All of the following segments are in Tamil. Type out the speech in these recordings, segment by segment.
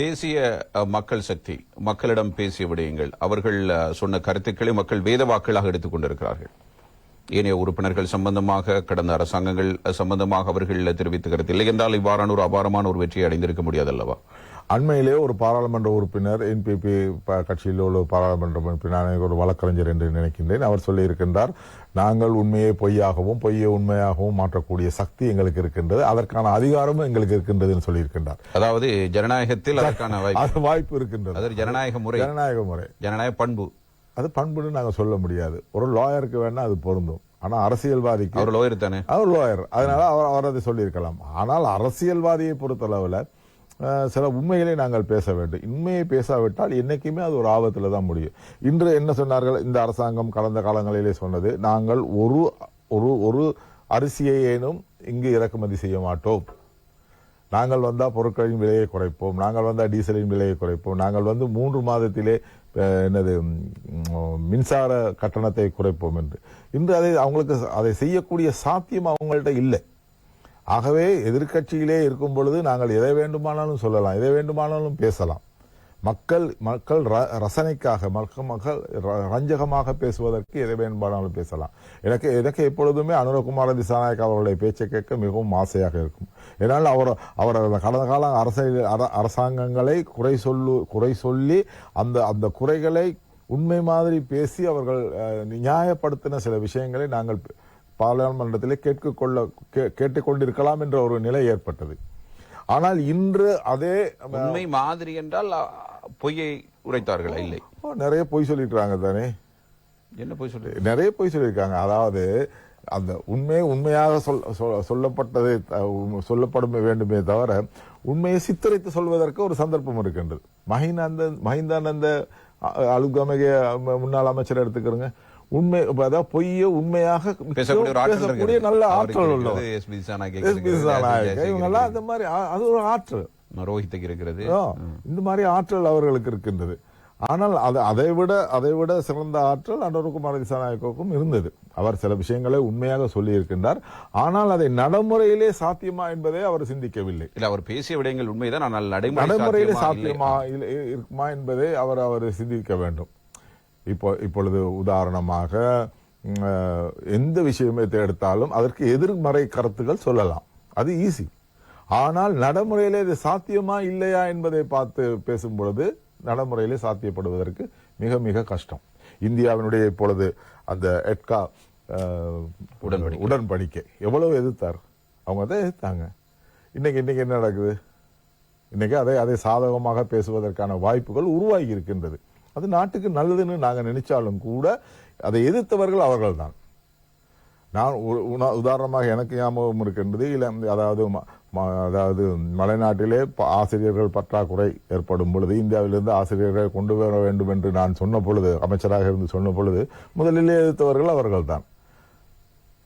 தேசிய மக்கள் சக்தி மக்களிடம் பேசிய விடயங்கள். அவர்கள் சொன்ன கருத்துக்களை மக்கள் வேத வாக்களாக எடுத்துக் கொண்டிருக்கிறார்கள். ஏனைய உறுப்பினர்கள் சம்பந்தமாக கடந்த அரசாங்கங்கள் சம்பந்தமாக அவர்கள் தெரிவித்த கருத்து இல்லை என்றால் இவ்வாறான ஒரு அபாரமான ஒரு வெற்றியை அடைந்திருக்க முடியாது அல்லவா அண்மையிலே ஒரு பாராளுமன்ற உறுப்பினர் என்பிபி கட்சியில் உள்ள பாராளுமன்ற உறுப்பினர் ஒரு வழக்கறிஞர் என்று நினைக்கின்றேன். அவர் சொல்லியிருக்கின்றார் நாங்கள் உண்மையை பொய்யாகவும் பொய்யை உண்மையாகவும் மாற்றக்கூடிய சக்தி எங்களுக்கு இருக்கின்றது. அதற்கான அதிகாரமும் எங்களுக்கு இருக்கின்றதுன்னு சொல்லியிருக்கின்றார். அதாவது ஜனநாயகத்தில் அதற்கான வாய்ப்பு இருக்கின்றது. ஜனநாயக முறை. ஜனநாயக முறை. ஜனநாயக பண்பு. அது பண்புன்னு நாங்க சொல்ல முடியாது. ஒரு லாயருக்கு வேணா அது பொருந்தும். ஆனா அரசியல்வாதிக்கு அவர் லோயர் தானே? அவர் லோயர் அதனால அவர் அவர் அதை சொல்லியிருக்கலாம். ஆனால் அரசியல்வாதியை பொறுத்தளவுல சில உண்மைகளை நாங்கள் பேச வேண்டும். உண்மையை பேசாவிட்டால் என்னைக்குமே அது ஒரு ஆபத்துல தான் முடியும். இன்று என்ன சொன்னார்கள்? இந்த அரசாங்கம் கடந்த காலங்களிலே சொன்னது நாங்கள் ஒரு ஒரு ஒரு அரிசியையேனும் இங்கு இறக்குமதி செய்ய மாட்டோம். நாங்கள் வந்தால் பொருட்களின் விலையை குறைப்போம் நாங்கள் வந்தால் டீசலின் விலையை குறைப்போம் நாங்கள் வந்து மூன்று மாதத்திலே என்னது மின்சார கட்டணத்தை குறைப்போம் என்று. இன்று அதை அவங்களுக்கு அதை செய்யக்கூடிய சாத்தியம் அவங்கள்ட்ட இல்லை. ஆகவே எதிர்கட்சியிலே இருக்கும் பொழுது நாங்கள் எதை வேண்டுமானாலும் சொல்லலாம் எதை வேண்டுமானாலும் பேசலாம். மக்கள் மக்கள் ர- ரசனைக்காக மக்கள் மக்கள் ர- ரஞ்சகமாக பேசுவதற்கு எதை வேண்டுமானாலும் பேசலாம். எனக்கு எனக்கு எப்பொழுதுமே அனுரகுமார திசாநாயக் அவருடைய பேச்சை கேட்க மிகவும் ஆசையாக இருக்கும். ஏன்னால் அவர் அவர் கடந்த கால அரசியல் அர- அரசாங்கங்களை குறை சொல்லு குறை சொல்லி அந்த அந்த குறைகளை உண்மை மாதிரி பேசி அவர்கள் நியாயப்படுத்தின சில விஷயங்களை நாங்கள் பாராளுமன்றத்திலே கேட்கொள்ள கே- கேட்டுக்கொண்டிருக்கலாம் என்ற ஒரு நிலை ஏற்பட்டது. ஆனால் இன்று அதே உண்மை மாதிரி என்றால் பொய்யை உரைத்தார்களா இல்லை. நிறைய பொய் சொல்லிட்டுறாங்க தானே? என்ன பொய் சொல்றீங்க நிறைய பொய் சொல்லியிருக்காங்க. அதாவது அந்த உண்மை உண்மையாக சொல் சொல்லப்பட்டதை சொல்லப்படும் வேண்டுமே தவிர உண்மையை சித்தரித்து சொல்வதற்கு ஒரு சந்தர்ப்பம் இருக்கின்றது. மஹிந்தானந்த மஹிந்தானந்த அலுகமக முன்னாள் அமைச்சர் எடுத்துக்கிறோங்க. உண்மை அதாவது பொய்யை உண்மையாக பேசக்கூடிய. நல்ல ஆற்றல் இவங்கெல்லாம் இருக்கிறது, அந்த மாதிரி அது ஒரு ஆற்றல். ரோஹித்துக்கு இருக்கிறது. இந்த மாதிரி ஆற்றல் அவர்களுக்கு இருக்கின்றது. ஆனால் அது அதை விட அதை விட சிறந்த ஆற்றல் அனுருகுமார திசாநாயக்கும் இருந்தது. அவர் சில விஷயங்களை உண்மையாக சொல்லி இருக்கின்றார் ஆனால் அதை நடைமுறையிலே சாத்தியமா என்பதை அவர் சிந்திக்கவில்லை. இல்ல அவர் பேசிய விடயங்கள் உண்மைதான். ஆனால் நடைமுறை நடைமுறையிலே சாத்தியமா இருக்குமா என்பதை அவர் அவர் சிந்திக்க வேண்டும். இப்போ இப்பொழுது உதாரணமாக எந்த விஷயமே எடுத்தாலும் அதற்கு எதிர்மறை கருத்துக்கள் சொல்லலாம். அது ஈஸி ஆனால் நடைமுறையிலே இது சாத்தியமா இல்லையா என்பதை பார்த்து பேசும் பொழுது நடைமுறையிலே சாத்தியப்படுவதற்கு மிக மிக கஷ்டம். இந்தியாவினுடைய இப்பொழுது அந்த எட்கா உடன்படிக்கை. எவ்வளவு எதிர்த்தார்? அவங்க தான் எதிர்த்தாங்க. இன்னைக்கு இன்னைக்கு என்ன நடக்குது? இன்னைக்கு அதை அதை சாதகமாக பேசுவதற்கான வாய்ப்புகள் உருவாகி இருக்கின்றது. அது நாட்டுக்கு நல்லதுன்னு நாங்கள் நினைச்சாலும் கூட அதை எதிர்த்தவர்கள் அவர்கள் தான் நான் உதாரணமாக எனக்கு ஞாபகம் இருக்கின்றது இல்லை அதாவது ம- அதாவது மலைநாட்டிலே ஆசிரியர்கள் பற்றாக்குறை ஏற்படும் பொழுது இந்தியாவிலிருந்து ஆசிரியர்களை கொண்டு வர வேண்டும் என்று நான் சொன்ன பொழுது அமைச்சராக இருந்து சொன்ன பொழுது முதலிலே எதிர்த்தவர்கள் அவர்கள் தான்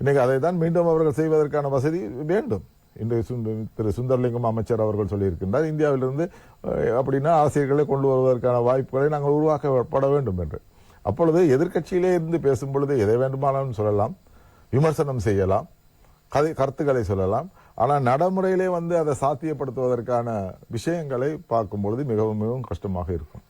இன்னைக்கு அதை தான் மீண்டும் அவர்கள் செய்வதற்கான வசதி வேண்டும். இன்றைய சுந்த- திரு சுந்தரலிங்கம் அமைச்சர் அவர்கள் சொல்லியிருக்கின்றார் இந்தியாவிலிருந்து அப்படின்னா ஆசிரியர்களை கொண்டு வருவதற்கான வாய்ப்புகளை நாங்கள் உருவாக்கப்பட வேண்டும் என்று. அப்பொழுது எதிர்கட்சியிலே இருந்து பேசும் பொழுது எதை வேண்டுமானாலும் சொல்லலாம் விமர்சனம் செய்யலாம் கதை கருத்துக்களை சொல்லலாம். ஆனால் நடைமுறையிலே வந்து அதை சாத்தியப்படுத்துவதற்கான விஷயங்களை பார்க்கும் பொழுது மிகவும் மிகவும் கஷ்டமாக இருக்கும்.